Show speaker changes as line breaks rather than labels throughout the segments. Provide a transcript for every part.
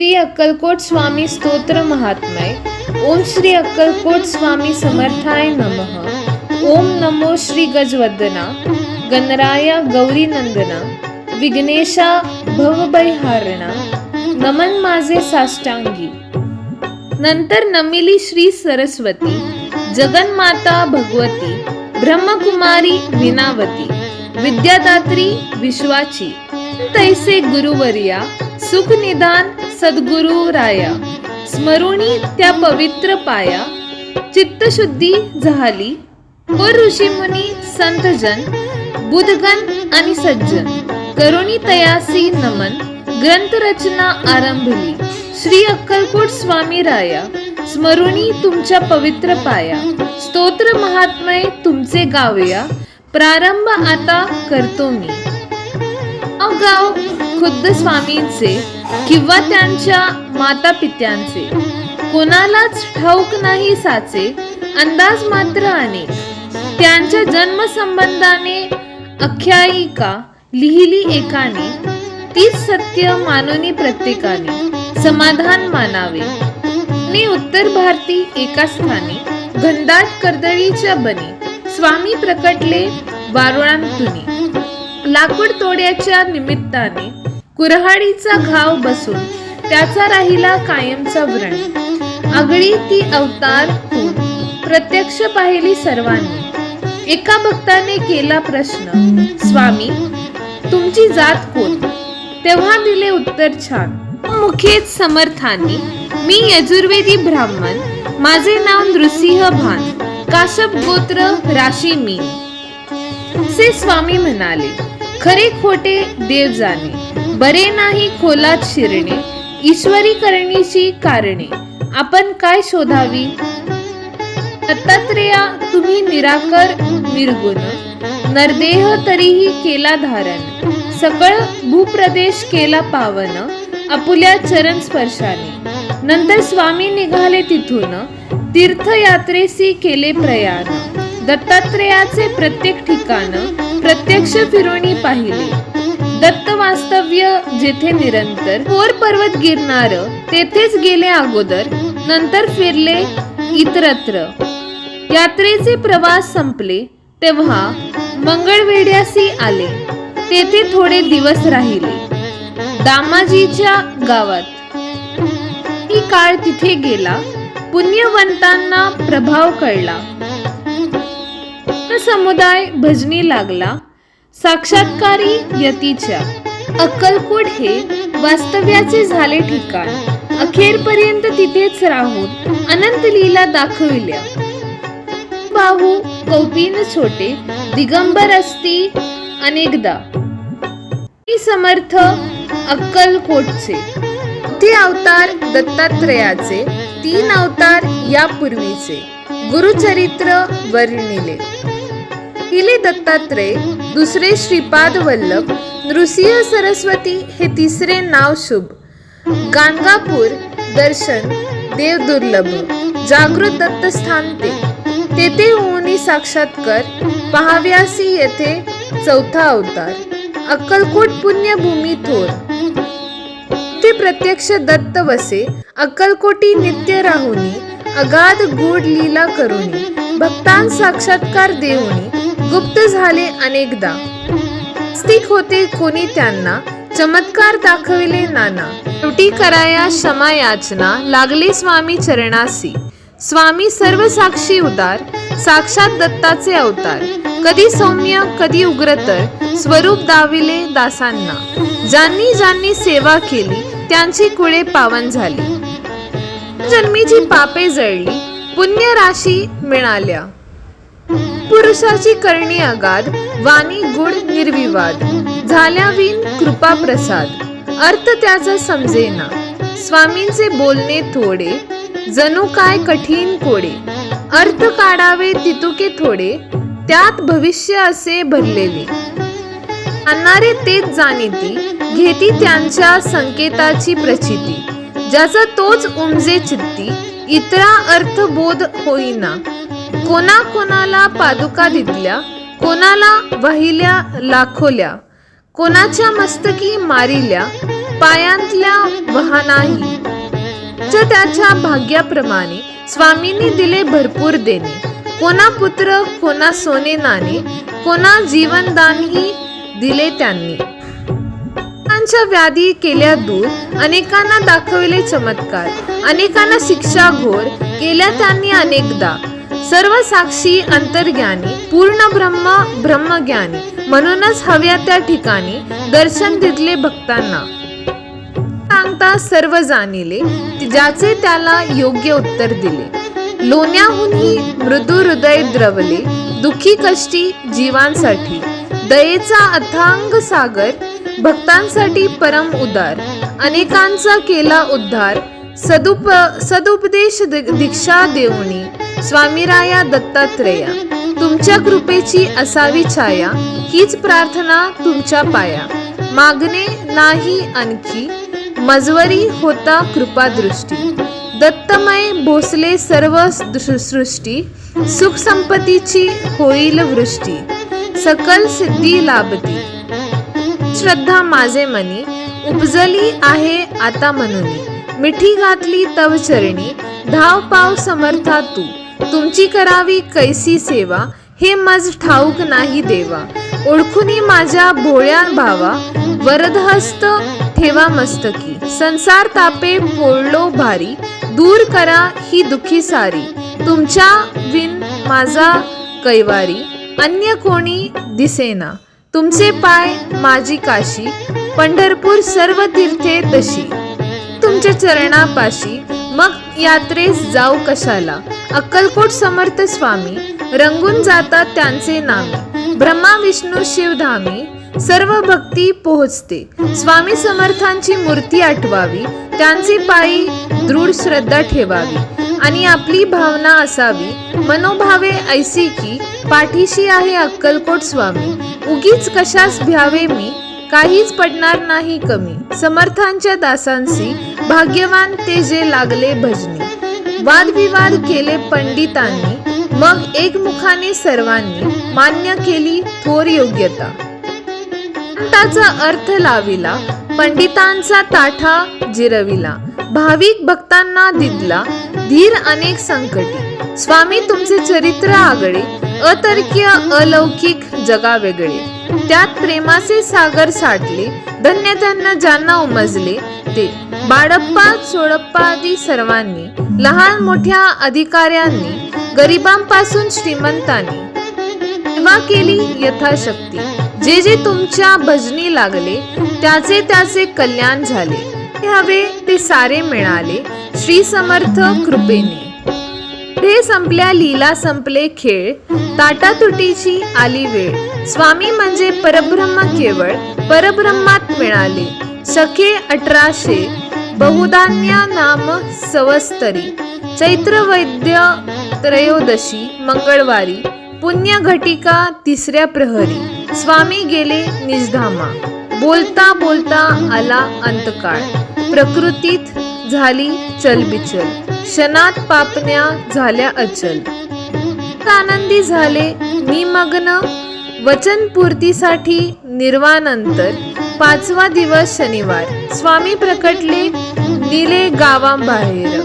श्री अक्कलकोट स्वामी स्तोत्र महात्मय. ओम श्री अक्कलकोट स्वामी समर्थाय नमः. ओम नमो श्री गजवदना. गणराया गौरी नंदना. विघ्नेशा भवभयहारणा नमन माझे साष्टांगी. नंतर नमिली श्री सरस्वती. जगन्माता भगवती. ब्रह्मकुमारी विनावती विद्यादात्री विश्वाची. तैसे गुरुवर्या. सुख निदान सद्गुरु राया. स्मरुणी त्या पवित्र पाया. चित्तशुद्धी झाली. व ऋषीमुनी संतजन बुधगण आणि सज्जन. करुणी तयासी नमन. ग्रंथ रचना आरंभली. श्री अक्कलकोट स्वामी राया. स्मरुणी तुमच्या पवित्र पाया. स्तोत्र महात्मय तुमचे गावया. प्रारंभ आता करतो मी. अगाव गाव खुद्द स्वामींचे किंवा त्यांच्या माता पित्यांचे कोणालाच ठाऊक नाही साचे अंदाज मात्र अनेक त्यांच्या जन्मसंबंधाने आख्यायिका लिहिली एकाने तीच सत्य मानोनी प्रत्येकाने समाधान मानावे. ने उत्तर भारती एका स्थानी घनदाट कर्दळीच्या बनी स्वामी प्रकटले वारुळांतुनी. लाकूड तोड्याच्या निमित्ताने कुऱ्हाडीचा घाव बसून त्याचा राहिला कायमचा व्रण. आगळी ती अवतार प्रत्यक्ष पाहिली सर्वांनी. एका भक्ताने केला प्रश्न स्वामी तुमची जात कोण? तेव्हा दिले उत्तर छान मुखेत समर्थांनी मी यजुर्वेदी ब्राह्मण माझे नाव नृसिंह भान काशप गोत्र राशी मी. से स्वामी म्हणाले खरे खोटे देव जाणे बरे नाही खोलात शिरणे ईश्वरी करणीची कारणे. आपण काय शोधावी? दत्तात्रेया तुम्ही निराकर निर्गुण. नरदेह तरीही केला धारण. सकळ भूप्रदेश केला पावन. आपुल्या चरण स्पर्शाने. नंतर स्वामी निघाले तिथून. तीर्थयात्रेसी केले प्रयाण. दत्तात्रेयाचे प्रत्येक ठिकाण प्रत्यक्ष फिरवणी पाहिले. दत्त वास्तव्य जेथे निरंतर पोर पर्वत गिरणार तेथेच गेले अगोदर नंतर फिरले इतरत्र. यात्रेचे प्रवास संपले तेव्हा मंगळवेड्यासी आले. तेथे थोडे दिवस राहिले. दामाजीच्या गावात. ही काळ तिथे गेला. पुण्यवंतांना प्रभाव कळला. समुदाय भजनी लागला. साक्षात्कारी यतीच्या. अक्कलकोट हे वास्तव्याचे झाले ठिकाण. अखेरपर्यंत तिथेच राहून अनंत लीला दाखविल्या. बाहू कौपीन छोटे दिगंबर असती अनेकदा. मी समर्थ अक्कलकोटचे. ते अवतार दत्तात्रयाचे तीन अवतार यापूर्वीचे. गुरुचरित्र वर्णिले. पहिले दत्तात्रय दुसरे श्रीपाद वल्लभ नृसिंह सरस्वती हे तिसरे नाव शुभ. गाणगापूर दर्शन देव दुर्लभ जागृत दत्तस्थान ते तेथे ऊनी साक्षात्कार पहाव्यासी येथे चौथा अवतार. अक्कलकोट पुण्यभूमी थोर. ते प्रत्यक्ष दत्त वसे अक्कलकोटी नित्य राहुनी अगाध गूढ लीला करुणी भक्तां साक्षात्कार देऊनी गुप्त झाले अनेकदा. स्थिक होते कोणी त्यांना? चमत्कार दाखविले नाना. त्रुटी कराया क्षमा याचना लागले स्वामी चरणासी. स्वामी सर्व साक्षी उदार साक्षात दत्ताचे अवतार. कधी सौम्य कधी उग्रतर स्वरूप दाविले दासांना. ज्यांनी ज्यांनी सेवा केली त्यांची कुळे पावन झाली. जन्मीची पापे जळली पुण्य राशी मिळाल्या. पुरुषाची करणी अगाध वाणी गुण निर्विवाद. झाल्याविन कृपा प्रसाद. अर्थ त्याचा समजेना. स्वामींचे बोलणे थोडे जणू काय कठीण कोडे. अर्थ काढावे तितुके थोडे त्यात भविष्य असे भरलेले. आणणारे तेच जाणीती घेती त्यांच्या संकेताची प्रचिती. ज्याचा तोच उमजे चित्ती इतरा अर्थ बोध होईना. कोणा कोणाला पादुका दिसल्या कोणाला वाहिल्या लाखोल्या कोणाच्या मस्तकी मारिल्या पायांतल्या वहानाही च्या त्याच्या भाग्याप्रमाणे स्वामींनी दिले भरपूर देणे. कोणा पुत्र कोणा सोने नाणे कोणा जीवनदानही दिले त्यांनी. त्यांच्या व्याधी केल्या दूर अनेकांना दाखविले चमत्कार अनेकांना शिक्षा घोर केल्या त्यांनी अनेकदा. सर्व साक्षी अंतर्ज्ञानी पूर्ण ब्रह्म ब्रह्मज्ञानी. म्हणूनच हव्या त्या ठिकाणी दर्शन दिले भक्तांना. सांगता सर्व जाणिले ज्याचे त्याला योग्य उत्तर दिले. लोण्याहूनही मृदू हृदय द्रवले दुःखी कष्टी जीवांसाठी. दयेचा अथांग सागर भक्तांसाठी परम उदार. अनेकांचा केला उद्धार सदुप सदुपदेश दीक्षा देवणी स्वामीराया दत्तात्रेया तुमच्या कृपेची असावी छाया हीच प्रार्थना तुमच्या पाया. मागणे नाही आणखी मजवरी होता कृपादृष्टी. दत्तमय भोसले सर्व सृष्टी सुख संपत्तीची होईल वृष्टी. सकल सिद्धी लाभती. श्रद्धा माझे मनी उपजली आहे आता म्हणून मिठी घातली तव चरणी धाव पाव समर्था तू. तुमची करावी कैसी सेवा हे मज ठाऊक नाही देवा. ओळखुनी माझ्या भोळ्या भावा वरदहस्त ठेवा मस्तकी. संसार तापे पोळलो भारी दूर करा ही दुखी सारी. तुमच्या विन माझा कैवारी अन्य कोणी दिसेना. तुमचे पाय माझी काशी पंढरपूर सर्व तीर्थे तशी. तुमच्या चरणापाशी मग यात्रेस जाऊ कशाला? अक्कलकोट समर्थ स्वामी रंगून जातात त्यांचे नामे. ब्रह्मा विष्णू शिवधामी सर्व भक्ती पोहोचते. स्वामी समर्थांची मूर्ती आठवावी त्यांची पायी दृढ श्रद्धा ठेवावी. आणि आपली भावना असावी मनोभावे ऐसी की पाठीशी आहे अक्कलकोट स्वामी. उगीच कशास भ्यावे मी? काहीच पडणार नाही कमी. समर्थांच्या दासांशी भाग्यवान ते जे लागले भजनी. वादविवाद केले पंडितांनी मग एकमुखाने सर्वांनी मान्य केली थोर योग्यता. ताचा अर्थ लाविला पंडितांचा ताठा जिरविला भाविक भक्तांना दिदला धीर अनेक संकटी. स्वामी तुमचे चरित्र आगळे अतर्कीय अलौकिक जगा वेगळे. त्यात प्रेमाचे सागर साठले धन्य त्यांना ज्यांना उमजले ते. बाळप्पा चोळप्पा आदी सर्वांनी लहान मोठ्या अधिकाऱ्यांनी गरिबांपासून श्रीमंतांनी सेवा केली यथाशक्ती. जे जे तुमच्या भजनी लागले त्याचे त्याचे कल्याण झाले. ते हवे ते सारे मिळाले श्री समर्थ कृपेने. हे संपल्या लीला संपले खेळ ताटातुटीची आली वेळ. स्वामी म्हणजे परब्रह्म केवळ परब्रह्मात मिळाले. सखे अठराशे बहुधान्य नाम सवस्तरी। चैत्र वैद्य त्रयोदशी मंगळवारी। पुण्यघटिका तिसऱ्या प्रहरी। स्वामी गेले निजधामा। बोलता बोलता आला अंतकाळ। प्रकृतीत झाली चलबिचल। क्षणात पापण्या झाल्या अचल। आनंदी झाले निमग्न। वचनपूर्तीसाठी निर्वाणंतर। पाचवा दिवस शनिवार. स्वामी प्रकटले निले गावाबाहेर.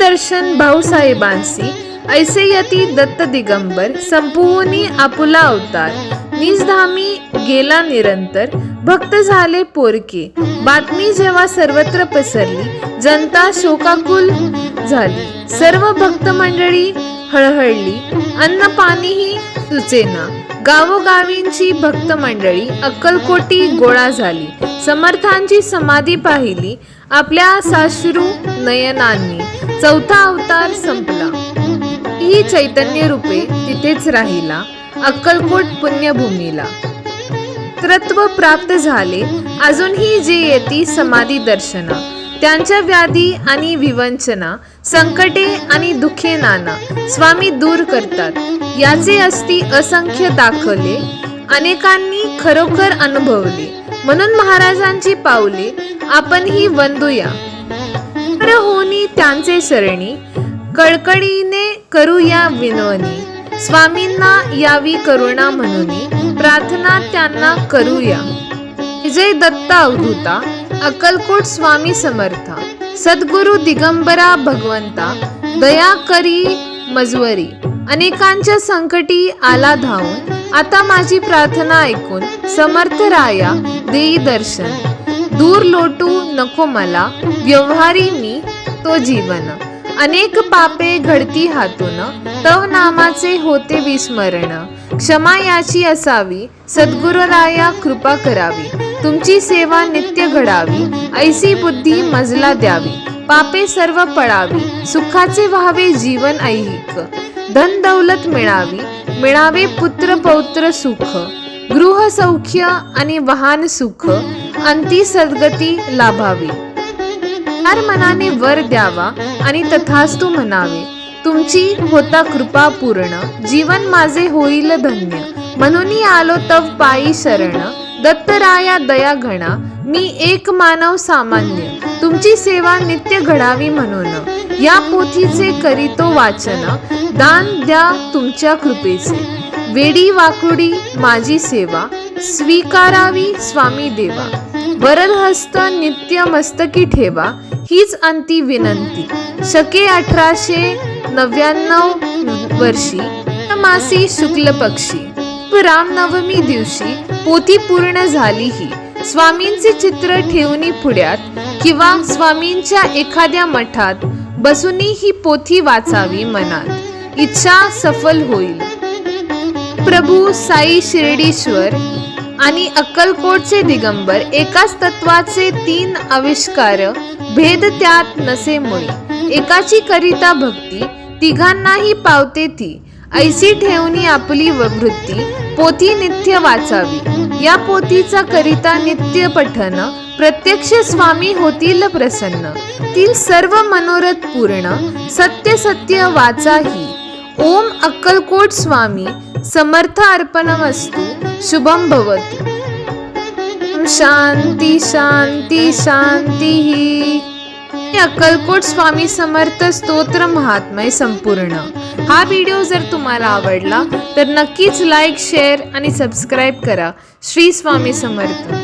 दर्शन भाऊसाहेबांसी ऐसे यती दत्त दिगंबर संपवूनी आपुला अवतार. निजधामी गेला निरंतर भक्त झाले पोरके. बातमी जेव्हा सर्वत्र पसरली जनता शोकाकुल झाली. सर्व भक्त मंडळी हळहळली अन्न पाणीही सुचेना. गावोगावींची भक्त मंडळी अक्कलकोटी गोळा झाली. समर्थांची समाधी पाहिली. आपल्या साश्रू नयनांनी चौथा अवतार संपला. ही चैतन्य रूपे तिथेच राहिला अक्कलकोट पुण्यभूमीला. तत्व प्राप्त झाले. अजूनही जे येती समाधी दर्शना. त्यांच्या व्याधी आणि विवंचना संकटे आणि दुखे नाना स्वामी दूर करतात. याचे अस्ति असंख्य दाखवले अनेकांनी खरोखर अनुभवले. म्हणून महाराजांची पावले आपणही वंदूया. होनी त्यांचे शरणी कळकळीने करूया विनवणी स्वामींना यावी करुणा म्हणून प्रार्थना त्यांना करूया. विजय दत्ता अवधूता अक्कलकोट स्वामी समर्था सद्गुरु दिगंबरा भगवंता दया करी मजवरी. अनेकांच्या संकटी आला धावून आता माझी प्रार्थना ऐकून समर्थ राया देई दर्शन. दूर लोटू नको मला व्यवहारी मी तो जीवन. अनेक पापे घडती हातून तव नामाचे होते विस्मरण. क्षमा याची असावी सद्गुरुराया कृपा करावी. तुमची सेवा नित्य घडावी. ऐसी बुद्धी मजला द्यावी. पापे सर्व पळावी. सुखाचे व्हावे जीवन ऐहिक. धन दौलत मिळावी. मिळावे पुत्र पौत्र सुख. गृह सौख्य आणि वाहन सुख. अंती सद्गती लाभावी. हर मनाने वर द्यावा आणि तथास्तु म्हणावे तुमची होता कृपा पूर्ण. जीवन माझे होईल धन्य. म्हणून आलो तव पायी शरण. दत्तराया दया घणा मी एक मानव सामान्य. तुमची सेवा नित्य घडावी म्हणून. या पोथीचे करीतो वाचन दान द्या तुमच्या कृपेचे. वेडी वाकुडी माझी सेवा स्वीकारावी स्वामी देवा. वरदहस्त नित्य मस्तकी ठेवा हीच अंती विनंती. शके अठराशे नव्याण्णव वर्षी मासी शुक्ल पक्षी. रामनवमी दिवशी पोथी पूर्ण झालीही स्वामींचे चित्र ठेवणी पुढ्यात किंवा स्वामींच्या एखाद्या मठात बसूनही ही पोथी वाचावी मनात. इच्छा सफल होईल. प्रभू साई शिर्डीश्वर आणि अक्कलकोटचे दिगंबर एकाच तत्वाचे तीन आविष्कार भेद त्यात नसे मुळी एकाची करिता भक्ती तिघांनाही पावते ती. ऐसी ठेवणी आपली व- वृत्ती पोथी नित्य वाचावी. या पोथीचा करिता नित्य पठन प्रत्यक्ष स्वामी होतील प्रसन्न. तील सर्व मनोरथ पूर्ण सत्य सत्य वाचाही. ओम अक्कलकोट स्वामी समर्थ अर्पणमस्तु शुभम भवतु. शांती शांती शांती ही अक्कलकोट स्वामी समर्थ स्तोत्र महात्मय संपूर्ण. हा व्हिडिओ जर तुम्हाला आवडला तर नक्कीच लाईक शेअर आणि सबस्क्राईब करा. श्री स्वामी समर्थ.